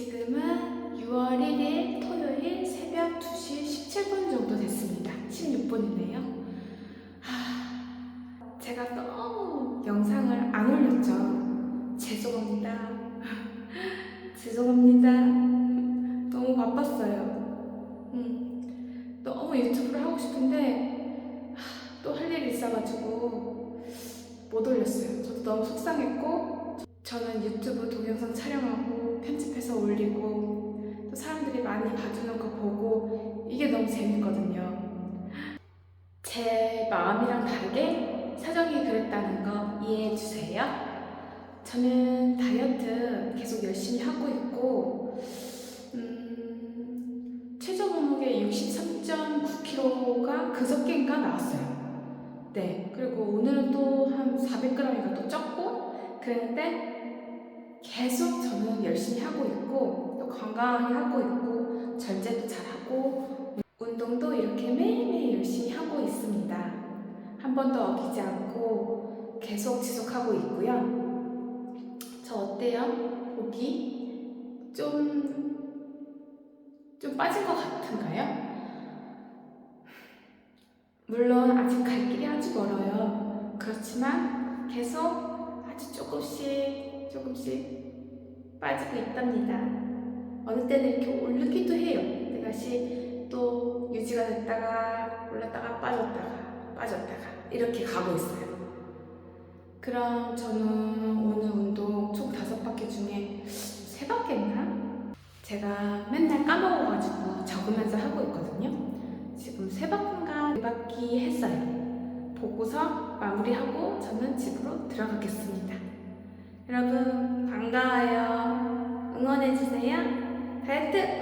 지금은 6월 1일 토요일 새벽 2시 17분 정도 됐습니다. 16분이네요. 하, 제가 너무 영상을 안 올렸죠. 죄송합니다. 죄송합니다. 너무 바빴어요. 음, 너무 유튜브를 하고 싶은데 또 할 일이 있어가지고 못 올렸어요. 저도 너무 속상했고 저는 유튜브 동영상 촬영하고 편집해서 올리고 또 사람들이 많이 봐주는 거 보고 이게 너무 재밌거든요. 제 마음이랑 다르게 사정이 그랬다는 거 이해해 주세요. 저는 다이어트 계속 열심히 하고 있고 음, 최저 몸무게 63.9kg가 그저께인가 나왔어요. 네, 그리고 오늘은 또 한 400g인가 또 쪘고 그랬는데 계속 저는 열심히 하고 있고 또 건강하게 하고 있고 절제도 잘하고 운동도 이렇게 매일매일 열심히 하고 있습니다. 한 번도 어기지 않고 계속 지속하고 있고요. 저 어때요? 보기 좀, 좀 빠진 것 같은가요? 물론 아직 갈 길이 아주 멀어요. 그렇지만 계속 아주 조금씩 조금씩 빠지고 있답니다. 어느 때는 이렇게 오르기도 해요. 근데 다시 또 유지가 됐다가 올랐다가 빠졌다가 빠졌다가 이렇게 가고 있어요. 그럼 저는 오늘 운동 총 다섯 바퀴 중에 세 바퀴였나? 제가 맨날 까먹어가지고 적으면서 하고 있거든요. 지금 세 바퀴인가 네 바퀴 했어요. 보고서 마무리하고 저는 집으로 들어가겠습니다. 여러분 반가워요. 응원해주세요. 다이어트!